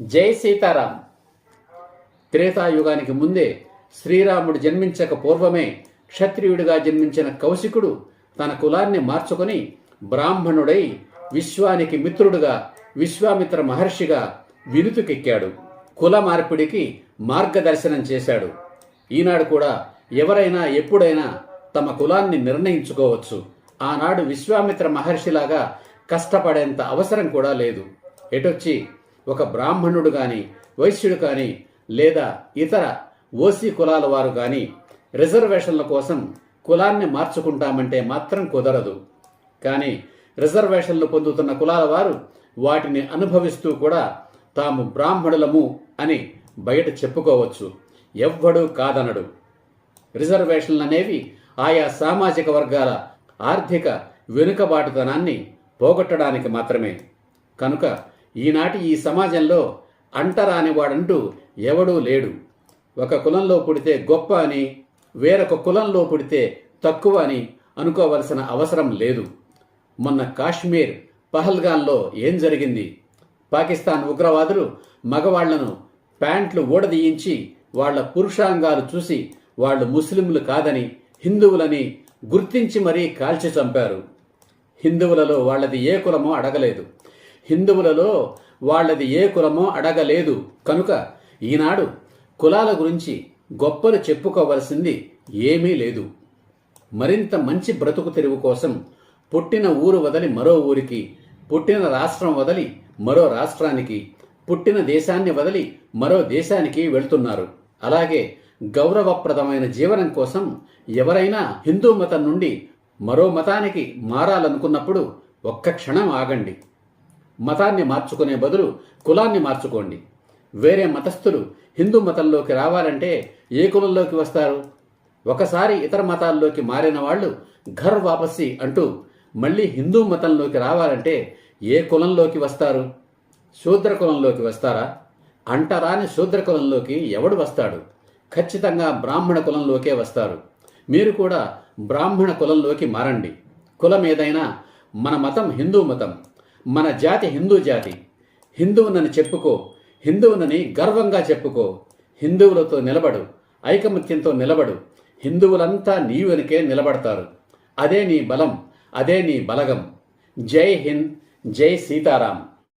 జై సీతారాం. త్రేతాయుగానికి ముందే శ్రీరాముడు జన్మించక పూర్వమే క్షత్రియుడిగా జన్మించిన కౌశికుడు తన కులాన్ని మార్చుకొని బ్రాహ్మణుడై విశ్వానికి మిత్రుడుగా విశ్వామిత్ర మహర్షిగా వినుతుకెక్కాడు. కుల మార్పిడికి మార్గదర్శనం చేశాడు. ఈనాడు కూడా ఎవరైనా ఎప్పుడైనా తమ కులాన్ని నిర్ణయించుకోవచ్చు. ఆనాడు విశ్వామిత్ర మహర్షిలాగా కష్టపడేంత అవసరం కూడా లేదు. ఎటొచ్చి ఒక బ్రాహ్మణుడు కానీ వైశ్యుడు కానీ లేదా ఇతర ఓసీ కులాల వారు కానీ రిజర్వేషన్ల కోసం కులాన్ని మార్చుకుంటామంటే మాత్రం కుదరదు. కానీ రిజర్వేషన్లు పొందుతున్న కులాల వారు వాటిని అనుభవిస్తూ కూడా తాము బ్రాహ్మణులము అని బయట చెప్పుకోవచ్చు. ఎవ్వడూ కాదనడు. రిజర్వేషన్లు అనేవి ఆయా సామాజిక వర్గాల ఆర్థిక వెనుకబాటుతనాన్ని పోగొట్టడానికి మాత్రమే. కనుక ఈనాటి ఈ సమాజంలో అంటరానివాడంటూ ఎవడూ లేడు. ఒక కులంలో పుడితే గొప్ప అని వేరొక కులంలో పుడితే తక్కువ అని అనుకోవలసిన అవసరం లేదు. మొన్న కాశ్మీర్ పహల్గాన్లో ఏం జరిగింది? పాకిస్తాన్ ఉగ్రవాదులు మగవాళ్ళను ప్యాంట్లు ఊడదీయించి వాళ్ళ పురుషాంగాలు చూసి వాళ్ళు ముస్లింలు కాదని హిందువులని గుర్తించి మరీ కాల్చి చంపారు. హిందువులలో వాళ్ళది ఏ కులమో అడగలేదు. హిందువులలో వాళ్ళది ఏ కులమో అడగలేదు. కనుక ఈనాడు కులాల గురించి గొప్పలు చెప్పుకోవలసింది ఏమీ లేదు. మరింత మంచి బ్రతుకు తెరువు కోసం పుట్టిన ఊరు వదలి మరో ఊరికి పుట్టిన రాష్ట్రం వదలి మరో రాష్ట్రానికి పుట్టిన దేశాన్ని వదిలి మరో దేశానికి వెళ్తున్నారు. అలాగే గౌరవప్రదమైన జీవనం కోసం ఎవరైనా హిందూ మతం నుండి మరో మతానికి మారాలనుకున్నప్పుడు ఒక్క క్షణం ఆగండి. మతాన్ని మార్చుకునే బదులు కులాన్ని మార్చుకోండి. వేరే మతస్థులు హిందూ మతంలోకి రావాలంటే ఏ కులంలోకి వస్తారు? ఒకసారి ఇతర మతాల్లోకి మారిన వాళ్ళు ఘర్ వాపసి అంటూ మళ్ళీ హిందూ మతంలోకి రావాలంటే ఏ కులంలోకి వస్తారు? శూద్ర కులంలోకి వస్తారా? అంటరాని శూద్ర కులంలోకి ఎవడు వస్తాడు? ఖచ్చితంగా బ్రాహ్మణ కులంలోకే వస్తారు. మీరు కూడా బ్రాహ్మణ కులంలోకి మారండి. కులం ఏదైనా మన మతం హిందూ మతం. మన జాతి హిందూ జాతి. హిందువునని చెప్పుకో హిందువునని గర్వంగా చెప్పుకో. హిందువులతో నిలబడు ఐకమత్యంతో నిలబడు. హిందువులంతా నీ వెనుకే నిలబడతారు. అదే నీ బలం అదే నీ బలగం. జై హింద్ జై సీతారాం.